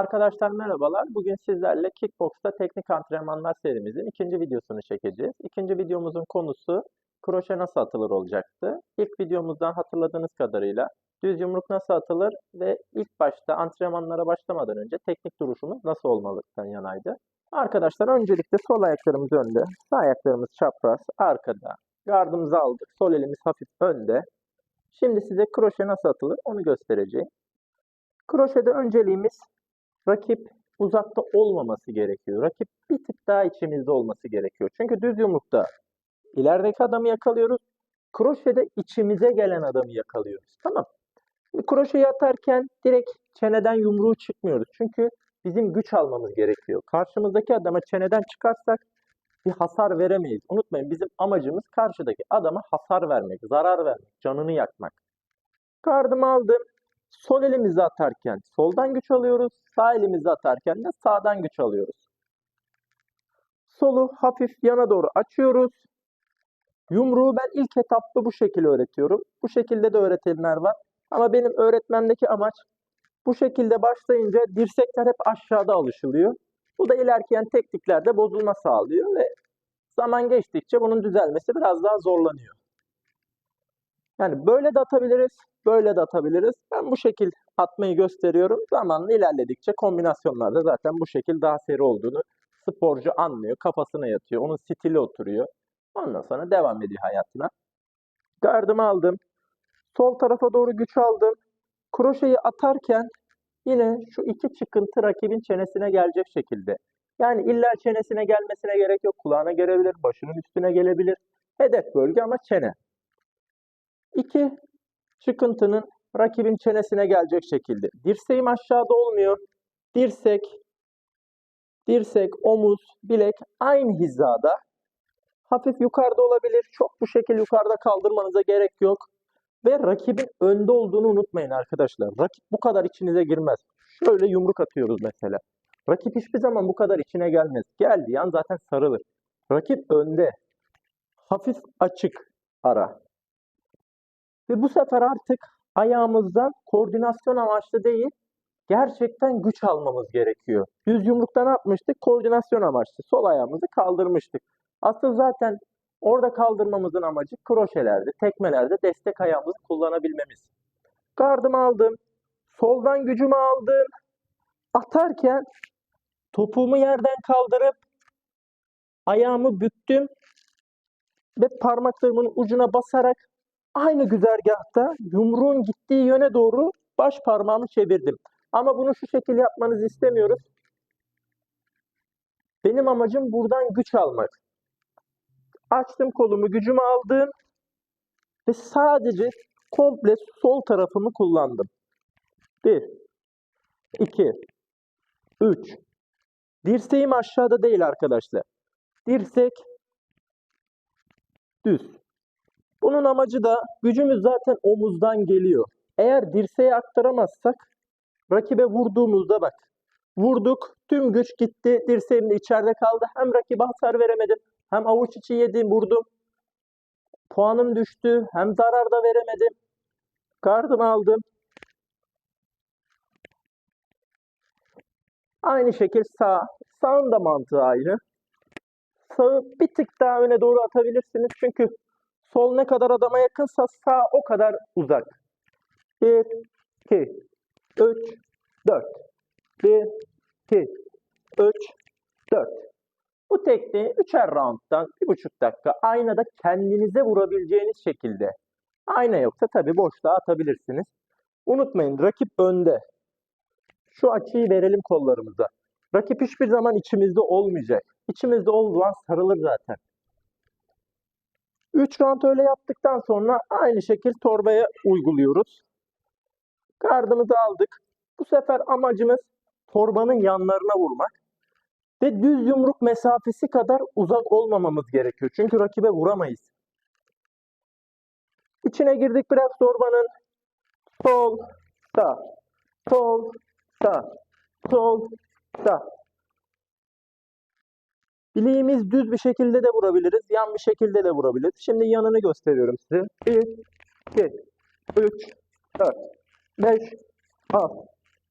Arkadaşlar merhabalar. Bugün sizlerle Kickbox'ta teknik antrenmanlar serimizin ikinci videosunu çekeceğiz. İkinci videomuzun konusu kroşe nasıl atılır olacaktı. İlk videomuzdan hatırladığınız kadarıyla düz yumruk nasıl atılır ve ilk başta antrenmanlara başlamadan önce teknik duruşumuz nasıl olmalıktan yanaydı. Arkadaşlar öncelikle sol ayaklarımız önde, sağ ayaklarımız çapraz, arkada. Gardımızı aldık, sol elimiz hafif önde. Şimdi size kroşe nasıl atılır onu göstereceğim. Kroşede önceliğimiz rakip uzakta olmaması gerekiyor. Rakip bir tık daha içimizde olması gerekiyor. Çünkü düz yumrukta ilerideki adamı yakalıyoruz. Kroşede içimize gelen adamı yakalıyoruz. Tamam. Şimdi kroşeyi atarken direkt çeneden yumruğu çıkmıyoruz. Çünkü bizim güç almamız gerekiyor. Karşımızdaki adama çeneden çıkarsak bir hasar veremeyiz. Unutmayın bizim amacımız karşıdaki adama hasar vermek, zarar vermek, canını yakmak. Gardımı aldım. Sol elimizi atarken soldan güç alıyoruz. Sağ elimizi atarken de sağdan güç alıyoruz. Solu hafif yana doğru açıyoruz. Yumruğu ben ilk etapta bu şekilde öğretiyorum. Bu şekilde de öğretenler var. Ama benim öğretmemdeki amaç bu şekilde başlayınca dirsekler hep aşağıda alışılıyor. Bu da ilerleyen tekniklerde bozulma sağlıyor ve zaman geçtikçe bunun düzelmesi biraz daha zorlanıyor. Yani böyle de atabiliriz, böyle de atabiliriz. Ben bu şekil atmayı gösteriyorum. Zamanla ilerledikçe kombinasyonlarda zaten bu şekil daha seri olduğunu sporcu anlıyor, kafasına yatıyor, onun stili oturuyor. Ondan sonra devam ediyor hayatına. Gardımı aldım. Sol tarafa doğru güç aldım. Kroşeyi atarken yine şu iki çıkıntı rakibin çenesine gelecek şekilde. Yani illa çenesine gelmesine gerek yok. Kulağına gelebilir, başının üstüne gelebilir. Hedef bölge ama çene. İki çıkıntının rakibin çenesine gelecek şekilde. Dirseğim aşağıda olmuyor. Dirsek, dirsek, omuz, bilek aynı hizada. Hafif yukarıda olabilir. Çok bu şekil yukarıda kaldırmanıza gerek yok. Ve rakibin önde olduğunu unutmayın arkadaşlar. Rakip bu kadar içinize girmez. Şöyle yumruk atıyoruz mesela. Rakip hiçbir zaman bu kadar içine gelmez. Geldiği an zaten sarılır. Rakip önde. Hafif açık ara. Ve bu sefer artık ayağımızdan koordinasyon amaçlı değil, gerçekten güç almamız gerekiyor. Düz yumrukta ne yapmıştık? Koordinasyon amaçlı. Sol ayağımızı kaldırmıştık. Asıl zaten orada kaldırmamızın amacı kroşelerde, tekmelerde destek ayağımızı kullanabilmemiz. Gardımı aldım. Soldan gücümü aldım. Atarken topuğumu yerden kaldırıp ayağımı büktüm ve parmaklarımın ucuna basarak aynı güzergahta yumruğun gittiği yöne doğru baş parmağımı çevirdim. Ama bunu şu şekilde yapmanızı istemiyoruz. Benim amacım buradan güç almak. Açtım kolumu, gücümü aldım ve sadece komple sol tarafımı kullandım. 1 2 3 Dirseğim aşağıda değil arkadaşlar. Dirsek düz. Bunun amacı da gücümüz zaten omuzdan geliyor. Eğer dirseğe aktaramazsak rakibe vurduğumuzda bak vurduk tüm güç gitti dirseğim de içeride kaldı. Hem rakibe hasar veremedim hem avuç içi yedim vurdum. Puanım düştü hem zarar da veremedim. Gardımı aldım. Aynı şekil sağ. Sağın da mantığı aynı. Sağı bir tık daha öne doğru atabilirsiniz. Çünkü Sol ne kadar adama yakınsa sağ o kadar uzak. 1, 2, 3, 4. 1, 2, 3, 4. Bu tekniği üçer rounddan bir buçuk dakika aynada kendinize vurabileceğiniz şekilde. Ayna yoksa tabi boşluğa atabilirsiniz. Unutmayın rakip önde. Şu açıyı verelim kollarımıza. Rakip hiçbir zaman içimizde olmayacak. İçimizde olduğu an sarılır zaten. 3 round öyle yaptıktan sonra aynı şekil torbaya uyguluyoruz. Gardımızı aldık. Bu sefer amacımız torbanın yanlarına vurmak. Ve düz yumruk mesafesi kadar uzak olmamamız gerekiyor. Çünkü rakibe vuramayız. İçine girdik biraz torbanın. Sol, sağ, sol, sağ, sol, sağ. Bileğimiz düz bir şekilde de vurabiliriz. Yan bir şekilde de vurabiliriz. Şimdi yanını gösteriyorum size. 1, 2, 3, 4, 5, 6,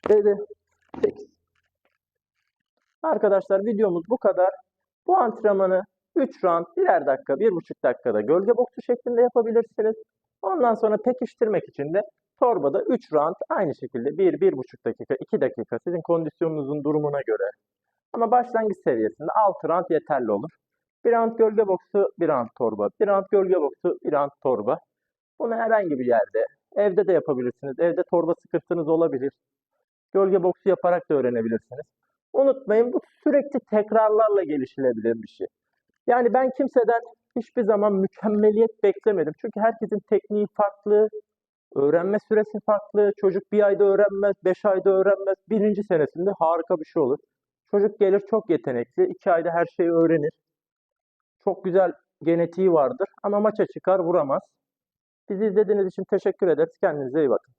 7, 8, Arkadaşlar videomuz bu kadar. Bu antrenmanı 3 round birer dakika, 1,5 dakikada gölge boksu şeklinde yapabilirsiniz. Ondan sonra pekiştirmek için de torbada 3 round aynı şekilde 1-1,5 dakika, 2 dakika sizin kondisyonunuzun durumuna göre. Ama başlangıç seviyesinde 6 round yeterli olur. Bir round gölge boksu, bir round torba. Bir round gölge boksu, bir round torba. Bunu herhangi bir yerde, evde de yapabilirsiniz. Evde torba sıkıntınız olabilir. Gölge boksu yaparak da öğrenebilirsiniz. Unutmayın bu sürekli tekrarlarla gelişilebilen bir şey. Yani ben kimseden hiçbir zaman mükemmeliyet beklemedim. Çünkü herkesin tekniği farklı, öğrenme süresi farklı. Çocuk bir ayda öğrenmez, beş ayda öğrenmez. Birinci senesinde harika bir şey olur. Çocuk gelir çok yetenekli, iki ayda her şeyi öğrenir. Çok güzel genetiği vardır ama maça çıkar vuramaz. Bizi izlediğiniz için teşekkür ederiz. Kendinize iyi bakın.